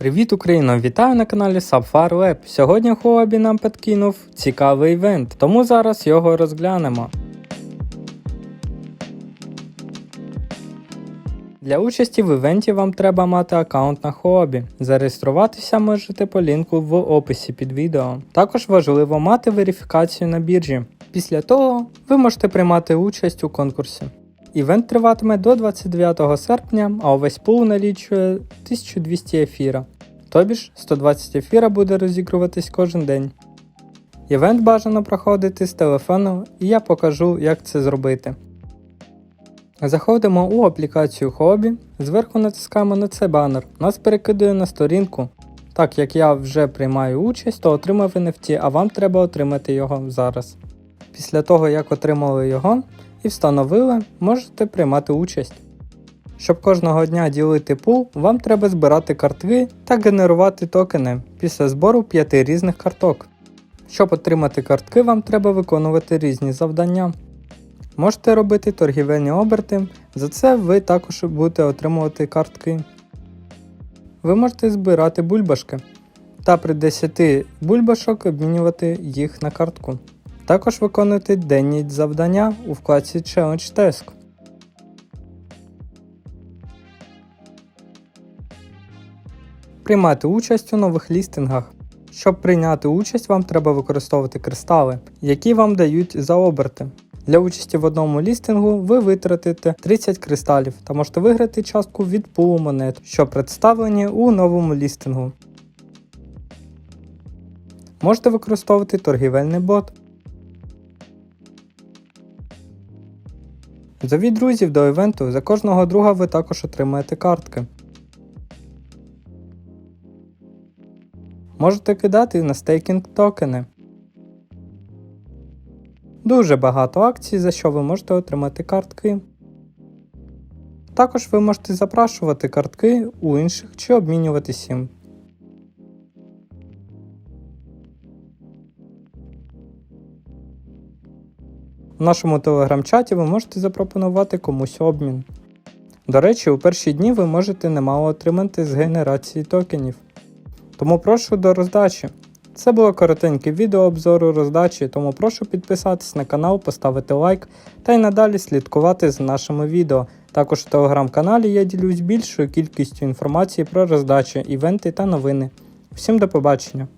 Привіт, Україно! Вітаю на каналі Sapphire Web. Сьогодні Huobi нам підкинув цікавий івент, тому зараз його розглянемо. Для участі в івенті вам треба мати аккаунт на Huobi. Зареєструватися можете по лінку в описі під відео. Також важливо мати верифікацію на біржі. Після того ви можете приймати участь у конкурсі. Івент триватиме до 29 серпня, а увесь пул налічує 1200 ефіра. Тобі ж 120 ефіра буде розігруватись кожен день. Івент бажано проходити з телефону, і я покажу, як це зробити. Заходимо у аплікацію Hobby, зверху натискаємо на цей банер, нас перекидує на сторінку. Так як я вже приймаю участь, то отримав NFT, а вам треба отримати його зараз. Після того, як отримали його і встановили, можете приймати участь. Щоб кожного дня ділити пул, вам треба збирати картки та генерувати токени після збору 5 різних карток. Щоб отримати картки, вам треба виконувати різні завдання. Можете робити торгівельні оберти, за це ви також будете отримувати картки. Ви можете збирати бульбашки та при 10 бульбашок обмінювати їх на картку. Також виконуйте денні завдання у вкладці Challenge Task. Приймати участь у нових лістингах. Щоб прийняти участь, вам треба використовувати кристали, які вам дають за оберти. Для участі в одному лістингу ви витратите 30 кристалів та можете виграти частку від пулу монет, що представлені у новому лістингу. Можете використовувати торгівельний бот. Зовіть друзів до івенту, за кожного друга ви також отримаєте картки. Можете кидати на стейкінг токени. Дуже багато акцій, за що ви можете отримати картки. Також ви можете запрашувати картки у інших чи обмінюватись їм. В нашому телеграм-чаті ви можете запропонувати комусь обмін. До речі, у перші дні ви можете немало отримати з генерації токенів. Тому прошу до роздачі. Це було коротеньке відео обзору роздачі, тому прошу підписатись на канал, поставити лайк та й надалі слідкувати за нашими відео. Також у телеграм-каналі я ділюсь більшою кількістю інформації про роздачі, івенти та новини. Всім до побачення!